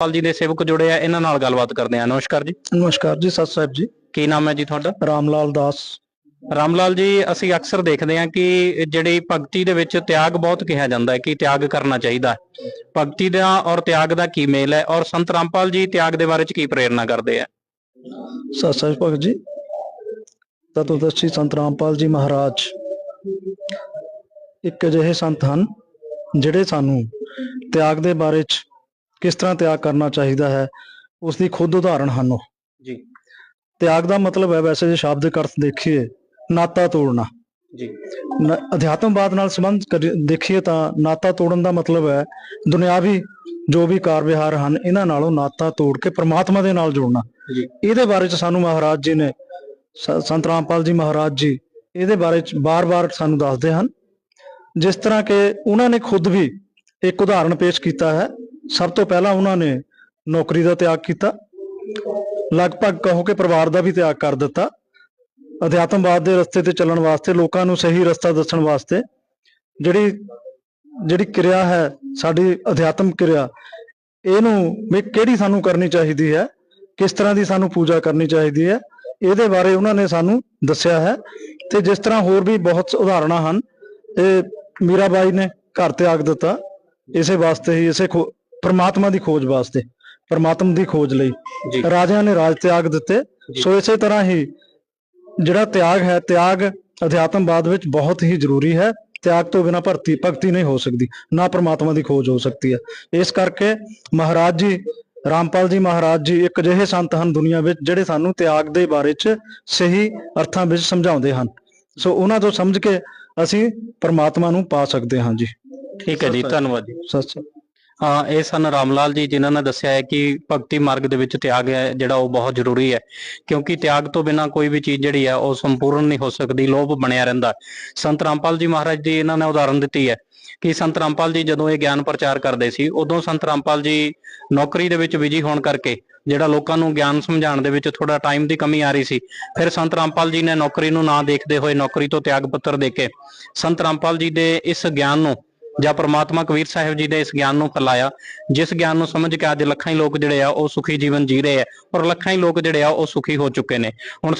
ਪਾਲ ਜੀ ਦੇ ਸੇਵਕ ਜੁੜੇ ਆ ਇਹਨਾਂ ਨਾਲ ਗੱਲਬਾਤ ਕਰਦੇ ਆ। ਨਮਸਕਾਰ ਜੀ। ਨਮਸਕਾਰ ਜੀ ਸਤਿ ਸਾਹਿਬ ਜੀ। ਕੀ ਨਾਮ ਹੈ ਜੀ ਤੁਹਾਡਾ? ਰਾਮ ਲਾਲ ਦਾਸ। ਰਾਮ ਲਾਲ ਜੀ ਅਸੀਂ ਅਕਸਰ ਦੇਖਦੇ ਹਾਂ ਕਿ ਜਿਹੜੀ ਭਗਤੀ ਦੇ ਵਿੱਚ ਤਿਆਗ ਬਹੁਤ ਕਿਹਾ ਜਾਂਦਾ ਹੈ ਕਿ ਤਿਆਗ ਕਰਨਾ ਚਾਹੀਦਾ ਹੈ। ਭਗਤੀ ਦਾ ਔਰ ਤਿਆਗ ਦਾ ਕੀ ਮੇਲ ਹੈ ਔਰ ਸੰਤ ਰਾਮਪਾਲ ਜੀ ਤਿਆਗ ਦੇ ਬਾਰੇ ਚ ਕੀ ਪ੍ਰੇਰਣਾ ਕਰਦੇ ਆ? ਸਤਿ ਸਾਹਿਬ ਭਗਤ ਜੀ। ਤਤੋਦਰਸ਼ੀ ਸੰਤ ਰਾਮਪਾਲ ਜੀ ਮਹਾਰਾਜ। ਇੱਕ ਅਜਿਹੇ ਸੰਤ ਹਨ ਜਿਹੜੇ ਸਾਨੂੰ ਤਿਆਗ ਦੇ ਬਾਰੇ ਚ ਕਿਸ ਤਰ੍ਹਾਂ ਤਿਆਗ ਕਰਨਾ ਚਾਹੀਦਾ ਹੈ ਉਸ ਦੀ ਖੁਦ ਉਦਾਹਰਣ ਹਨ ਉਹ। ਜੀ। ਤਿਆਗ ਦਾ ਮਤਲਬ ਹੈ ਵੈਸੇ ਜੇ ਸ਼ਾਬਦਿਕ ਅਰਥ ਦੇਖੀਏ ਨਾਤਾ ਤੋੜਨਾ। ਜੀ। ਅਧਿਆਤਮਵਾਦ ਨਾਲ ਸੰਬੰਧ ਦੇਖੀਏ ਤਾਂ ਨਾਤਾ ਤੋੜਨ ਦਾ ਮਤਲਬ ਹੈ ਦੁਨਿਆਵੀ ਜੋ ਵੀ ਕਾਰ ਵਿਹਾਰ ਹਨ ਇਹਨਾਂ ਨਾਲੋਂ ਨਾਤਾ ਤੋੜ ਕੇ ਪ੍ਰਮਾਤਮਾ ਦੇ ਨਾਲ ਜੋੜਨਾ। ਜੀ। ਇਹਦੇ ਬਾਰੇ ਚ ਸਾਨੂੰ ਮਹਾਰਾਜ ਜੀ ਨੇ ਸੰਤ ਰਾਮਪਾਲ ਜੀ ਮਹਾਰਾਜ ਜੀ ਇਹਦੇ ਬਾਰੇ ਚ ਬਾਰ-ਬਾਰ ਸਾਨੂੰ ਦੱਸਦੇ ਹਨ। ਜਿਸ ਤਰ੍ਹਾਂ ਕਿ ਉਹਨਾਂ ਨੇ ਖੁਦ ਵੀ ਇੱਕ ਉਦਾਹਰਣ ਪੇਸ਼ ਕੀਤਾ ਹੈ ਸਭ ਤੋਂ ਪਹਿਲਾਂ ਉਹਨਾਂ ਨੇ ਨੌਕਰੀ ਦਾ ਤਿਆਗ ਕੀਤਾ। ਲਗਭਗ ਕਹੋ ਕਿ ਪਰਿਵਾਰ ਦਾ ਵੀ ਤਿਆਗ ਕਰ ਦਿੱਤਾ। ਅਧਿਆਤਮਵਾਦ ਦੇ ਰਸਤੇ ਤੇ ਚੱਲਣ ਵਾਸਤੇ, ਲੋਕਾਂ ਨੂੰ ਸਹੀ ਰਸਤਾ ਦੱਸਣ ਵਾਸਤੇ ਜਿਹੜੀ ਜਿਹੜੀ ਕਿਰਿਆ ਹੈ, ਸਾਡੀ ਅਧਿਆਤਮ ਕਿਰਿਆ, ਇਹਨੂੰ ਵੀ ਕਿਹੜੀ ਸਾਨੂੰ ਕਰਨੀ ਚਾਹੀਦੀ ਹੈ, ਕਿਸ ਤਰ੍ਹਾਂ ਦੀ ਸਾਨੂੰ ਪੂਜਾ ਕਰਨੀ ਚਾਹੀਦੀ ਹੈ, ਇਹਦੇ ਬਾਰੇ ਉਹਨਾਂ ਨੇ ਸਾਨੂੰ ਦੱਸਿਆ ਹੈ। ਤੇ ਜਿਸ ਤਰ੍ਹਾਂ ਹੋਰ ਵੀ ਬਹੁਤ ਉਦਾਹਰਣਾਂ ਹਨ, ਇਹ ਮੀਰਾਬਾਈ ਨੇ ਘਰ ਤਿਆਗ ਦਿੱਤਾ, ਇਸੇ ਵਾਸਤੇ ਹੀ, ਇਸੇ ਪ੍ਰਮਾਤਮਾ ਦੀ ਖੋਜ ਵਾਸਤੇ ਪ੍ਰਮਾਤਮ ਦੀ ਖੋਜ ਲਈ। ਰਾਜਿਆਂ ਨੇ ਰਾਜ ਤਿਆਗ ਦਿੱਤੇ। ਸੋ ਇਸੇ ਤਰ੍ਹਾਂ ਹੀ ਜਿਹੜਾ ਤਿਆਗ ਹੈ ਤਿਆਗ ਅਧਿਆਤਮਵਾਦ ਵਿੱਚ ਬਹੁਤ ਹੀ ਜ਼ਰੂਰੀ ਹੈ। ਤਿਆਗ ਤੋਂ ਬਿਨਾਂ ਭਰਤੀ ਭਗਤੀ ਨਹੀਂ ਹੋ ਸਕਦੀ ਨਾ ਪ੍ਰਮਾਤਮਾ ਦੀ ਖੋਜ ਹੋ ਸਕਦੀ ਹੈ। ਇਸ ਕਰਕੇ ਮਹਾਰਾਜ ਜੀ ਰਾਮਪਾਲ ਜੀ ਮਹਾਰਾਜ ਜੀ ਇੱਕ ਅਜਿਹੇ ਸੰਤ ਹਨ ਦੁਨੀਆ ਵਿੱਚ ਜਿਹੜੇ ਸਾਨੂੰ ਤਿਆਗ ਦੇ ਬਾਰੇ 'ਚ ਸਹੀ ਅਰਥਾਂ ਵਿੱਚ ਸਮਝਾਉਂਦੇ ਹਨ। ਸੋ ਉਹਨਾਂ ਤੋਂ ਸਮਝ ਕੇ ਅਸੀਂ ਪ੍ਰਮਾਤਮਾ ਨੂੰ ਪਾ ਸਕਦੇ ਹਾਂ ਜੀ। ਠੀਕ ਹੈ ਜੀ ਧੰਨਵਾਦ ਜੀ। ਸਤਿ ਸ੍ਰੀ ਅਕਾਲ। ਇਹ ਸਨ ਰਾਮਲਾਲ ਜੀ ਜਿਨ੍ਹਾਂ ਨੇ ਦੱਸਿਆ ਹੈ ਕਿ ਭਗਤੀ ਮਾਰਗ ਦੇ ਵਿੱਚ ਤਿਆਗ ਹੈ, ਜਿਹੜਾ ਉਹ ਬਹੁਤ ਜ਼ਰੂਰੀ ਹੈ। ਕਿਉਂਕਿ ਤਿਆਗ ਤੋਂ ਬਿਨਾ ਕੋਈ ਵੀ ਚੀਜ਼ ਜਿਹੜੀ ਹੈ, ਉਹ ਸੰਪੂਰਨ ਨਹੀਂ ਹੋ ਸਕਦੀ, ਲੋਭ ਬਣਿਆ ਰਹਿੰਦਾ ਸੰਤ ਰਾਮਪਾਲ ਜੀ ਮਹਾਰਾਜ ਦੀ ਇਹਨਾਂ ਨੇ ਉਦਾਹਰਨ ਦਿੱਤੀ ਹੈ ਕਿ ਸੰਤ ਰਾਮਪਾਲ ਜੀ ਜਦੋਂ ਇਹ ਗਿਆਨ ਪ੍ਰਚਾਰ ਕਰਦੇ ਸੀ, ਉਦੋਂ ਸੰਤ ਰਾਮਪਾਲ ਜੀ ਨੌਕਰੀ ਦੇ ਵਿੱਚ ਬਿਜ਼ੀ ਹੋਣ ਕਰਕੇ, ਜਿਹੜਾ ਲੋਕਾਂ ਨੂੰ ਗਿਆਨ ਸਮਝਾਉਣ ਦੇ ਵਿੱਚ ਥੋੜਾ ਟਾਈਮ ਦੀ ਕਮੀ ਆ ਰਹੀ ਸੀ, ਫਿਰ ਸੰਤ ਰਾਮਪਾਲ ਜੀ ਨੇ ਨੌਕਰੀ ਨੂੰ ਨਾ ਦੇਖਦੇ ਹੋਏ ਨੌਕਰੀ ਤੋਂ ਤਿਆਗ ਪੱਤਰ ਦੇ ਕੇ, ਸੰਤ ਰਾਮਪਾਲ ਜੀ ਦੇ ਇਸ ਗਿਆਨ ਨੂੰ ਜਾਂ ਪ੍ਰਮਾਤਮਾ ਕਬੀਰ ਸਾਹਿਬ ਜੀ ਦੇ ਇਸ ਗਿਆਨ ਨੂੰ ਫੈਲਾਇਆ, ਜਿਸ ਗਿਆਨ ਨੂੰ ਸਮਝ ਕੇ ਅੱਜ ਲੱਖਾਂ ਹੀ ਲੋਕ ਜਿਹੜੇ ਆ ਉਹ ਸੁਖੀ ਜੀਵਨ ਜੀ ਰਹੇ ਆ ਔਰ ਲੱਖਾਂ ਹੀ ਲੋਕ ਜਿਹੜੇ ਆ ਉਹ ਸੁਖੀ ਹੋ ਚੁੱਕੇ ਨੇ। ਹੁਣ